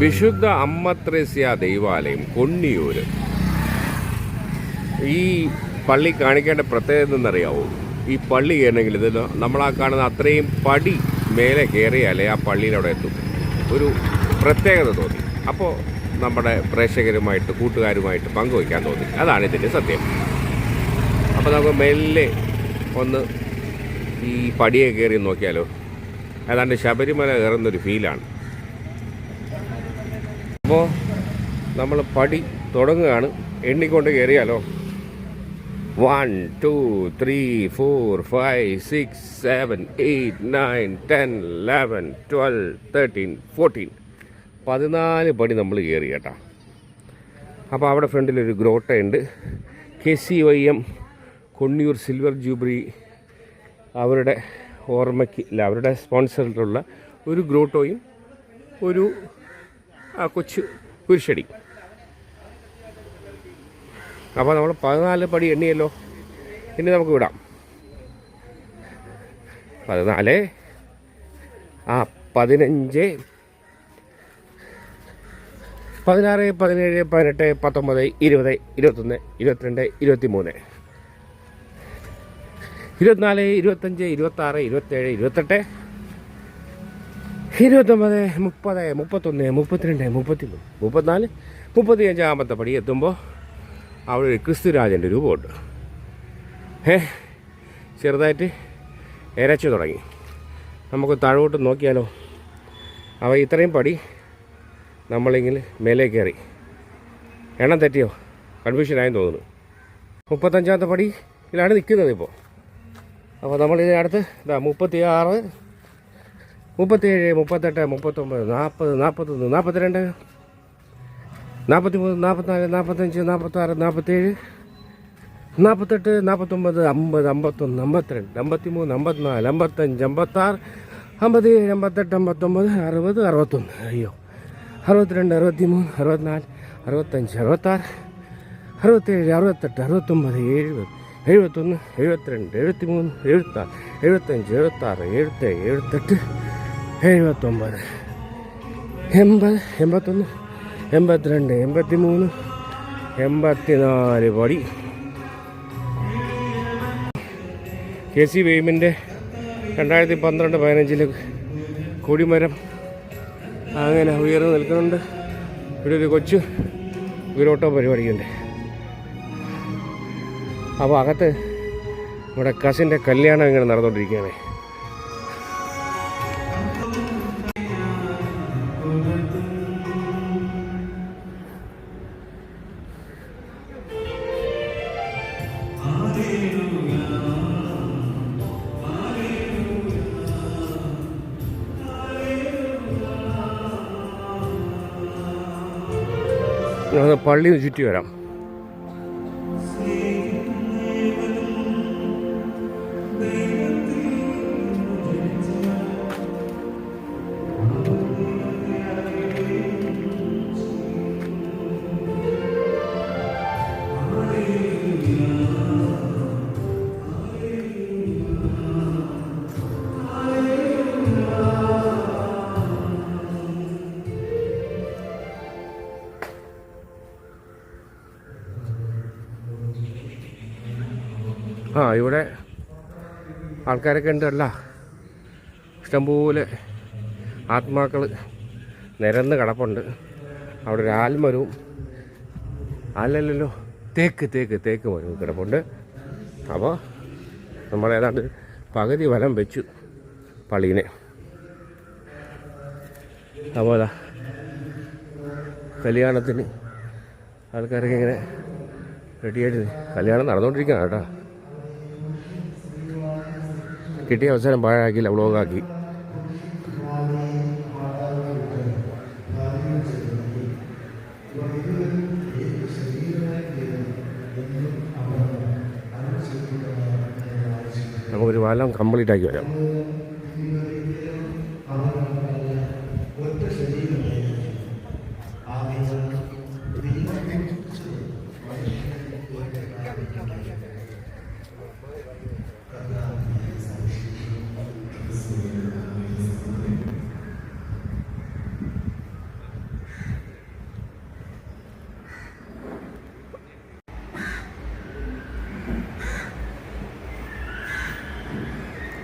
വിശുദ്ധ അമ്മത്രേസ്യ ദൈവാലയം കൊണ്ണിയൂര് ഈ പള്ളി കാണിക്കേണ്ട പ്രത്യേകത എന്നറിയാവോ ഈ പള്ളി കയറണമെങ്കിൽ ഇത് നമ്മളാ കാണുന്ന അത്രയും പടി മേലെ കയറിയാലേ ആ പള്ളിയിലവിടെ എത്തും. ഒരു പ്രത്യേകത തോന്നി. അപ്പോൾ നമ്മുടെ പ്രേക്ഷകരുമായിട്ട് കൂട്ടുകാരുമായിട്ട് പങ്കുവയ്ക്കാൻ തോന്നി. അതാണ് ഇതിന്റെ സത്യം. അപ്പോൾ നമുക്ക് മെല്ലെ ഒന്ന് ഈ പടിയെ കയറി നോക്കിയാലോ? ഏതാണ്ട് ശബരിമല കയറുന്നൊരു ഫീലാണ്. അപ്പോൾ നമ്മൾ പടി തുടങ്ങുകയാണ്. എണ്ണിക്കൊണ്ട് കയറിയാലോ one two three four five six seven eight nine ten eleven twelve thirteen fourteen പതിനാല് പടി നമ്മൾ കയറി കേട്ടോ. അപ്പോൾ അവിടെ ഫ്രണ്ടിലൊരു ഗ്രോട്ടയുണ്ട്. K C Y M Konniyoor silver jubilee അവരുടെ ഓർമ്മയ്ക്ക് അല്ല അവരുടെ സ്പോൺസറിലുള്ള ഒരു ഗ്രോട്ടോയും ഒരു കൊച്ചു കുരിശടി. അപ്പോൾ നമ്മൾ പതിനാല് പടി എണ്ണിയല്ലോ. ഇനി നമുക്ക് വിടാം. പതിനാല് ആ പതിനഞ്ച് പതിനാറ് പതിനേഴ് പതിനെട്ട് പത്തൊമ്പത് ഇരുപത് ഇരുപത്തൊന്ന് ഇരുപത്തിരണ്ട് ഇരുപത്തി മൂന്ന് ഇരുപത്തിനാല് ഇരുപത്തഞ്ച് ഇരുപത്താറ് ഇരുപത്തേഴ് ഇരുപത്തെട്ട് ഇരുപത്തൊമ്പത് മുപ്പത് മുപ്പത്തൊന്ന് മുപ്പത്തിരണ്ട് മുപ്പത്തിമൂന്ന് മുപ്പത്തിനാല് മുപ്പത്തിയഞ്ചാമത്തെ പടി എത്തുമ്പോൾ അവിടെ ഒരു ക്രിസ്തുരാജന്റെ രൂപമുണ്ട്. ഏ ചെറുതായിട്ട് ഇരച്ചു തുടങ്ങി. നമുക്ക് താഴോട്ട് നോക്കിയാലോ? അവ ഇത്രയും പടി നമ്മളിങ്ങനെ മേലെ കയറി. എണ്ണം തെറ്റിയോ? കൺഫ്യൂഷനായെന്ന് തോന്നുന്നു. മുപ്പത്തഞ്ചാമത്തെ പടിയിലാണ് നിൽക്കുന്നത് ഇപ്പോൾ അപ്പോൾ നമ്മളിതിനടുത്ത് ഇതാ മുപ്പത്തി ആറ് ಮೂವತ್ತೇಳು ಮುಪ್ಪತ್ತೆಂಟು ಮುಪ್ಪತ್ತೊಂಬತ್ತು ನಾಲ್ಪತ್ತು ನಾಲ್ಪತ್ತೊಂದು ನಾಲ್ಪತ್ತೆರಡು ನಾಲ್ಪತ್ತಿ ಮೂರು ನಾಲ್ಪತ್ತ್ನಾಲ್ಕು ನಾಲ್ಪತ್ತಂಜು ನಾಲ್ಪತ್ತಾರು ನಾಲ್ಪತ್ತೇಳು ನಾಲ್ಪತ್ತೆಂಟು ನಾಲ್ಪತ್ತೊಂಬತ್ತು ಅಂಬತ್ತು ಅಂಬತ್ತೊಂದು ಎಂಬತ್ತೆರಡು ಎಂಬತ್ತಿ ಮೂರು ಎಂಬತ್ತ್ನಾಲ್ಕು ಎಂಬತ್ತಂಜು ಎಂಬತ್ತಾರು ಎಂಬತ್ತೇಳು ಎಂಬತ್ತೆಂಟು ಎಂಬತ್ತೊಂಬತ್ತು ಅರವತ್ತು ಅರವತ್ತೊಂದು ಅಯ್ಯೋ ಅರವತ್ತೆರಡು ಅರವತ್ತಿ ಮೂರು ಅರವತ್ತ್ನಾಲ್ಕು ಅರವತ್ತಂಜು ಅರವತ್ತಾರು ಅರವತ್ತೇಳು ಅರವತ್ತೆಂಟು ಅರವತ್ತೊಂಬತ್ತು ಏಳು ಐವತ್ತೊಂದು ಐವತ್ತೆರಡು ಐವತ್ತಿ ಮೂರು ಐವತ್ತಾರು ಐವತ್ತಂಜು ಐವತ್ತಾರು ಏಳ್ತೇಳು എഴുപത്തൊമ്പത്. എൺപത് എൺപത്തൊന്ന് എൺപത്തിരണ്ട് എൺപത്തി മൂന്ന് എൺപത്തിനാല് പടി. കെ സി വേമിന്റെ രണ്ടായിരത്തി പന്ത്രണ്ട് പതിനഞ്ചിൽ കൊടിമരം അങ്ങനെ ഉയർന്നു നിൽക്കുന്നുണ്ട്. ഇവിടെ ഒരു കൊച്ചു ഉയരോട്ടോ പരിപാടിയുണ്ട്. അപ്പോൾ അകത്ത് നമ്മുടെ കസിന്റെ കല്യാണം ഇങ്ങനെ നടന്നുകൊണ്ടിരിക്കുകയാണ്. പള്ളി ചുറ്റി വരാം. ആ ഇവിടെ ആൾക്കാരൊക്കെ ഉണ്ടല്ല. ഇഷ്ടംപോലെ ആത്മാക്കൾ നിരന്ന് കിടപ്പുണ്ട്. അവിടെ ഒരു ആൽമരവും അല്ലല്ലോ തേക്ക് തേക്ക് തേക്ക് മരവും കിടപ്പുണ്ട്. അപ്പോൾ നമ്മളേതാണ്ട് പകുതി വലം വെച്ചു പള്ളീനെ അപ്പോൾ അതാ കല്യാണത്തിന് ആൾക്കാരൊക്കെ ഇങ്ങനെ റെഡിയായിട്ട് കല്യാണം നടന്നുകൊണ്ടിരിക്കുകയാണ് കേട്ടോ. കിട്ടിയ അവസരം പാഴാക്കിയില്ല വ്ളോഗാക്കി. നമുക്കൊരു പാലം കംപ്ലീറ്റ് ആക്കി വരാം.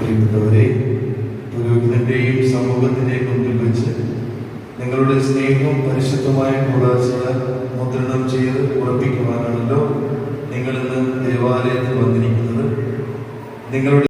പ്രിയപ്പെട്ടവരെ പുരോഹിതന്റെയും സമൂഹത്തിന്റെയും മുമ്പിൽ വെച്ച് നിങ്ങളുടെ സ്നേഹവും പരിശുദ്ധമായിട്ടുള്ള ചില മുദ്രണം ചെയ്ത് ഉറപ്പിക്കുവാനാണല്ലോ നിങ്ങളിന്ന് ദേവാലയത്തിൽ വന്നിരിക്കുന്നത്. നിങ്ങളുടെ